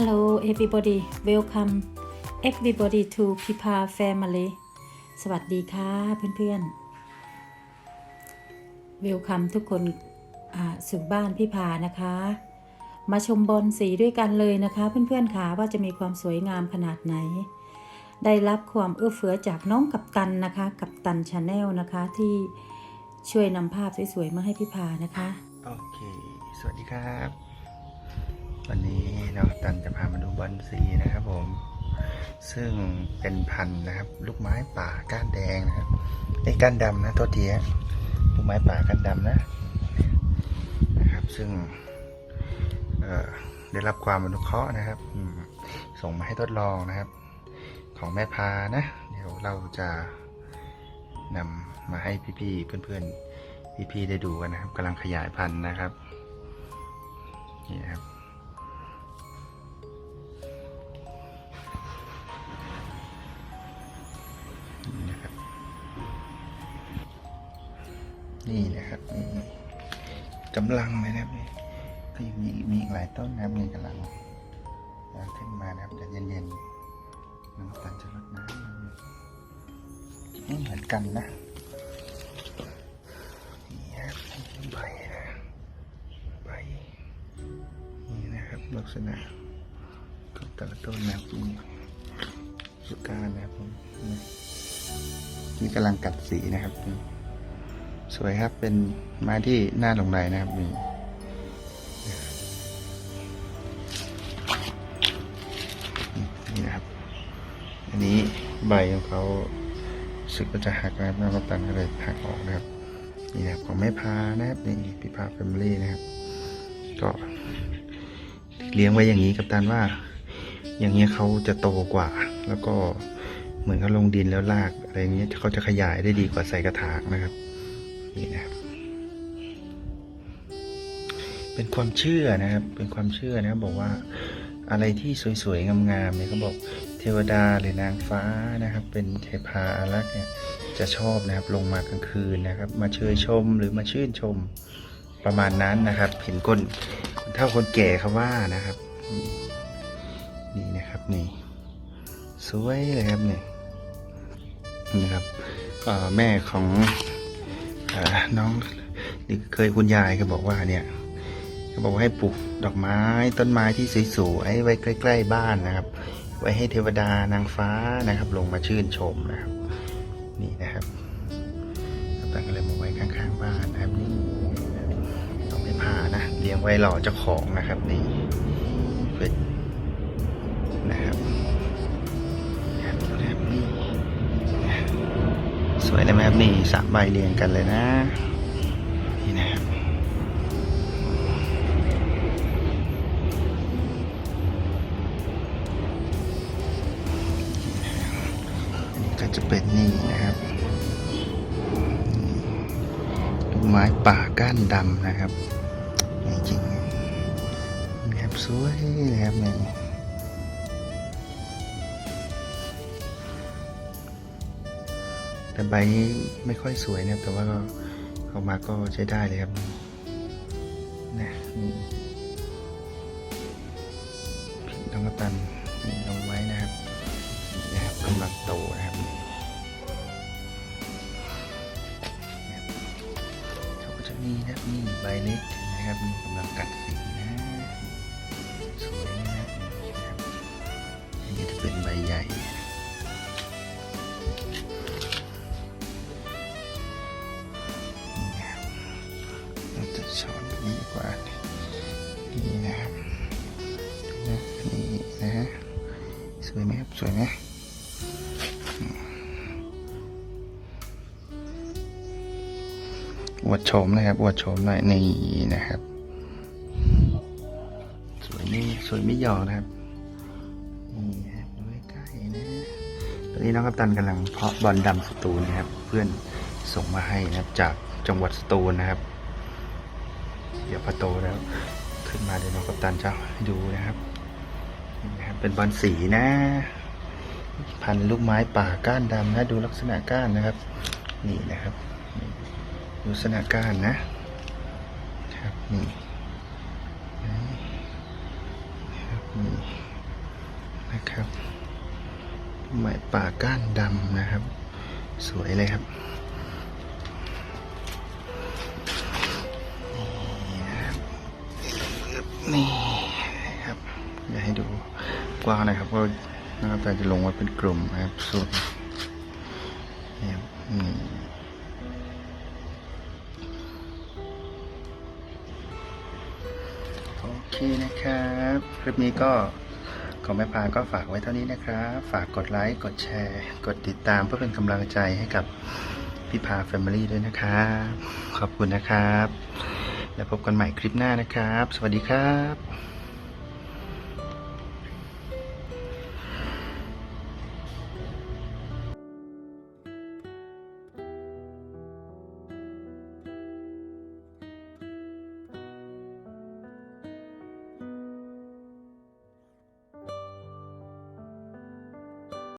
Hello everybody welcome everybody to Pipa Family สวัสดีค่ะเพื่อนๆ welcome ทุกคนสู่บ้านพี่พานะคะ มาชมบอลสีด้วยกันเลยนะคะ เพื่อนๆค่ะว่าจะมีความสวยงามขนาดไหน ได้รับความเอื้อเฟื้อจากน้องกัปตันนะคะ กัปตันชาแนลนะคะที่ช่วยนำภาพสวยๆมาให้พี่พานะคะ โอเค สวัสดีครับ วันนี้น้องตันจะพามาดูบอลสีนะครับผม ซึ่งเป็นพันธุ์นะครับ ลูกไม้ป่าก้านแดงนะครับไอ้ก้านดำนะโทษทีฮะลูกไม้ป่าก้านดำนะนะครับ ซึ่งได้รับความอนุเคราะห์นะครับ ส่งมาให้ทดลองนะครับ ของแม่พานะ เดี๋ยวเราจะนำมาให้พี่ๆเพื่อนๆพี่ๆได้ดูกันนะครับกำลังขยายพันธุ์นะครับนี่นะครับ นี่นะครับนี่กำลังนะครับนี่ก็ยังมีมีอีกหลายต้นนะครับนี่กำลังขึ้นมานะครับแต่เย็นๆน้ำตาลจะลดน้ำไม่เหมือนกันนะนี่ครับใบนะใบนี่นะครับลักษณะของแต่ละต้นนะครับนี่สุการนะครับผมนี่กำลังกัดสีนะครับ สวยครับเป็นไม้ที่น่าหลงใหลนะครับนี่นี่นะครับ อันนี้ใบของเขาสึกว่าจะหักนะครับน้องกัปตันก็เลยหักออกนะครับ นี่นะครับของแม่พานะครับนี่พี่พาแฟมิลี่นะครับ ก็เลี้ยงไว้อย่างนี้กับตันว่า อย่างเงี้ยเขาจะโตกว่า แล้วก็เหมือนเขาลงดินแล้วรากอะไรเงี้ยเขาจะขยายได้ดีกว่าใส่กระถางนะครับ นี่นะครับ เป็นความเชื่อนะครับ เป็นความเชื่อนะครับบอกว่าอะไรที่สวยๆ งามๆเนี่ยเขาบอกเทวดาหรือนางฟ้านะครับ เป็นเทพาอารักษ์เนี่ยจะชอบนะครับ ลงมากลางคืนนะครับ มาเชยชมหรือมาชื่นชมประมาณนั้นนะครับ เห็นคนคนเฒ่าคนแก่เขาว่านะครับ นี่นะครับนี่สวยเลยครับนี่นี่ครับแม่ของ น้องเคยคุณยายก็บอกว่าเนี่ยเขาบอกว่าให้ปลูกดอกไม้ต้นไม้ที่สวยๆไว้ใกล้ ๆ บ้านนะครับ ไว้ให้เทวดานางฟ้านะครับ ลงมาชื่นชมนะครับ นี่นะครับตั้งอะไรมาไว้ข้างๆบ้านนะครับนี่ต้องไม่ผ่านะเลี้ยงไว้หล่อเจ้าของนะครับนี่ สวยเลยไหมครับนี่สามใบเรียงกันเลยนะนี่นะครับนนี้ก็จะเป็นนี่นะครับลูกไม้ป่าก้านดำนะครับจริงๆนะครับสวยเลยครับเนี่ แต่ใบนี้ไม่ค่อยสวยนะครับแต่ว่าก็ออกมาก็ใช้ได้เลยครับนะนี่น้องกระตันนี่ลงไว้นะครับนี่นะครับกำลังโตนะครับเขาก็จะมีนะครับนี่ใบเล็กนะครับมีกำลังกัดสีนะสวยนะนี่นะครับอันนี้จะเป็นใบใหญ่ ช้อนนี้ดีกว่า นี่นะครับนะนี่นะฮะสวยไหมครับสวยไหมอวดโฉมนะครับอวดโฉมหน่อยนี่นะครับ สวยนี่สวยไม่หยอกนะครับนี่นะครับดูใกล้ๆนะตอนนี้น้องกัปตันกำลังเพาะบอลดำสตูลนะครับ เพื่อนส่งมาให้นะครับจากจังหวัดสตูลนะครับ เดี๋ยวพอโตแล้ว ขึ้นมาเดี๋ยวน้องกัปตันจะให้ดูนะครับนะครับ เป็นบอลสีนะ พันลูกไม้ป่าก้านดำนะ ดูลักษณะก้านนะครับ นี่นะครับลักษณะก้านนะครับนี่นะครับนี่ครับไหมป่าก้านดำนะครับ สวยเลยครับ นี่ครับอยากให้ดูกว้างนะครับเพราะนะครับแต่จะลงไว้เป็นกลุ่มนะครับส่วนนี่ครับนี่โอเคนะครับ คลิปนี้ก็ของแม่พาก็ฝากไว้เท่านี้นะครับ ฝากกดไลค์ กดแชร์ กดติดตามเพื่อเป็นกำลังใจให้กับพี่พาแฟมิลี่ด้วยนะครับ ขอบคุณนะครับ แล้วพบกันใหม่คลิปหน้านะครับ สวัสดีครับ